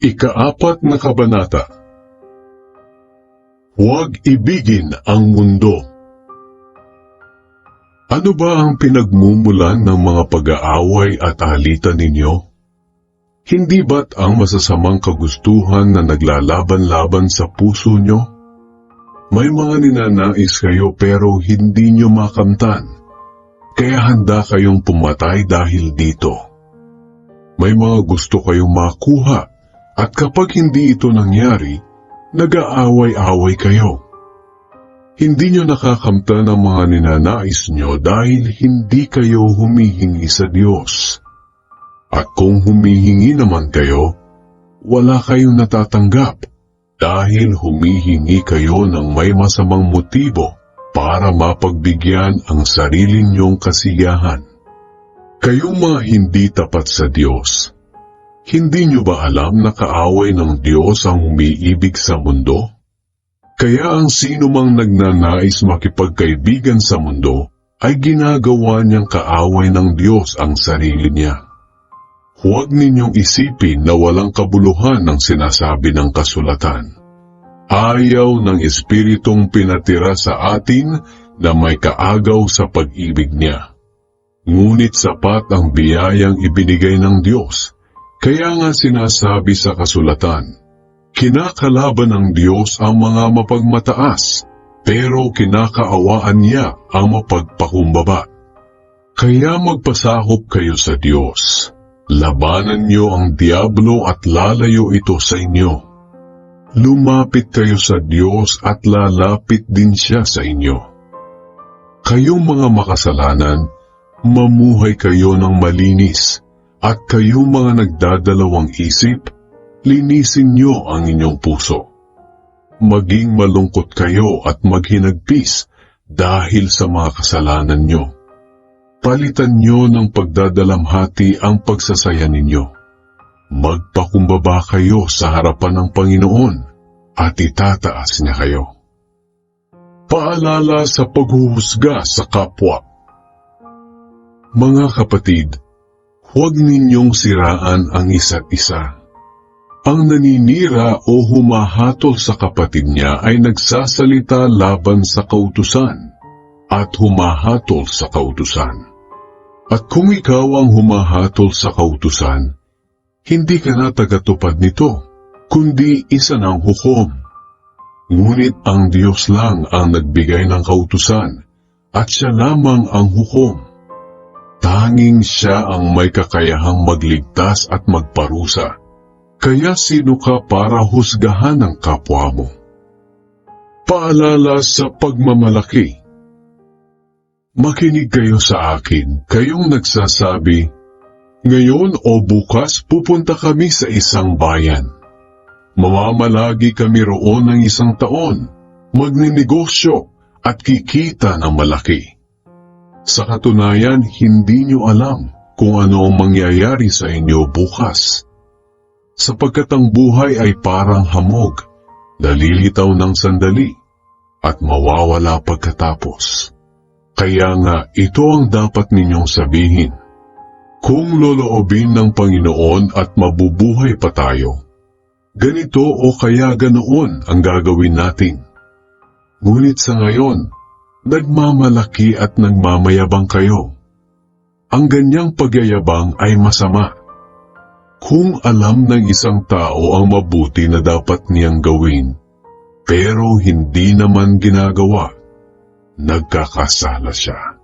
Ikaapat na kabanata Huwag ibigin ang mundo. Ano ba ang pinagmumulan ng mga pag-aaway at alitan ninyo? Hindi ba't ang masasamang kagustuhan na naglalaban-laban sa puso nyo? May mga ninanais kayo pero hindi nyo makamtan, kaya handa kayong pumatay dahil dito. May mga gusto kayong makuha at kapag hindi ito nangyari, nag-aaway-away kayo. Hindi nyo nakakamtan ang mga ninanais nyo dahil hindi kayo humihingi sa Diyos. At kung humihingi naman kayo, wala kayong natatanggap dahil humihingi kayo ng may masamang motibo para mapagbigyan ang sarili nyong kasiyahan. Kayong mga hindi tapat sa Diyos, hindi nyo ba alam na kaaway ng Diyos ang umiibig sa mundo? Kaya ang sino mang nagnanais makipagkaibigan sa mundo ay ginagawa niyang kaaway ng Diyos ang sarili niya. Huwag ninyong isipin na walang kabuluhan ang sinasabi ng kasulatan. Ayaw ng Espiritong pinatira sa atin na may kaagaw sa pag-ibig niya. Ngunit sapat ang biyayang ibinigay ng Diyos, kaya nga sinasabi sa kasulatan, Kinakalaban ng Diyos ang mga mapagmataas, pero kinakaawaan niya ang mapagpakumbaba. Kaya magpasakop kayo sa Diyos. Labanan niyo ang Diablo at lalayo ito sa inyo. Lumapit kayo sa Diyos at lalapit din siya sa inyo. Kayong mga makasalanan, mamuhay kayo ng malinis, at kayong mga nagdadalawang isip, linisin niyo ang inyong puso. Maging malungkot kayo at maghinagpis dahil sa mga kasalanan niyo. Palitan niyo ng pagdadalamhati ang pagsasaya ninyo. Magpakumbaba kayo sa harapan ng Panginoon at itataas niya kayo. Paalala sa paghuhusga sa kapwa. Mga kapatid, huwag ninyong siraan ang isa't isa. Ang naninira o humahatol sa kapatid niya ay nagsasalita laban sa kautusan at humahatol sa kautusan. At kung ikaw ang humahatol sa kautusan, hindi ka na tagatupad nito, kundi isa ng hukom. Ngunit ang Diyos lang ang nagbigay ng kautusan at siya lamang ang hukom. Tanging siya ang may kakayahang magligtas at magparusa. Kaya sino ka para husgahan ang kapwa mo? Paalala sa pagmamalaki. Makinig kayo sa akin, kayong nagsasabi, Ngayon o bukas pupunta kami sa isang bayan. Mamamalagi kami roon ng isang taon, magninegosyo at kikita ng malaki. Sa katunayan, hindi nyo alam kung ano ang mangyayari sa inyo bukas. Sapagkat ang buhay ay parang hamog, nalilitaw ng sandali, at mawawala pagkatapos. Kaya nga ito ang dapat ninyong sabihin. Kung loloobin ng Panginoon at mabubuhay pa tayo, ganito o kaya ganoon ang gagawin natin. Ngunit sa ngayon, nagmamalaki at nagmamayabang kayo. Ang ganyang pagyayabang ay masama. Kung alam ng isang tao ang mabuti na dapat niyang gawin, pero hindi naman ginagawa, nagkakasala siya.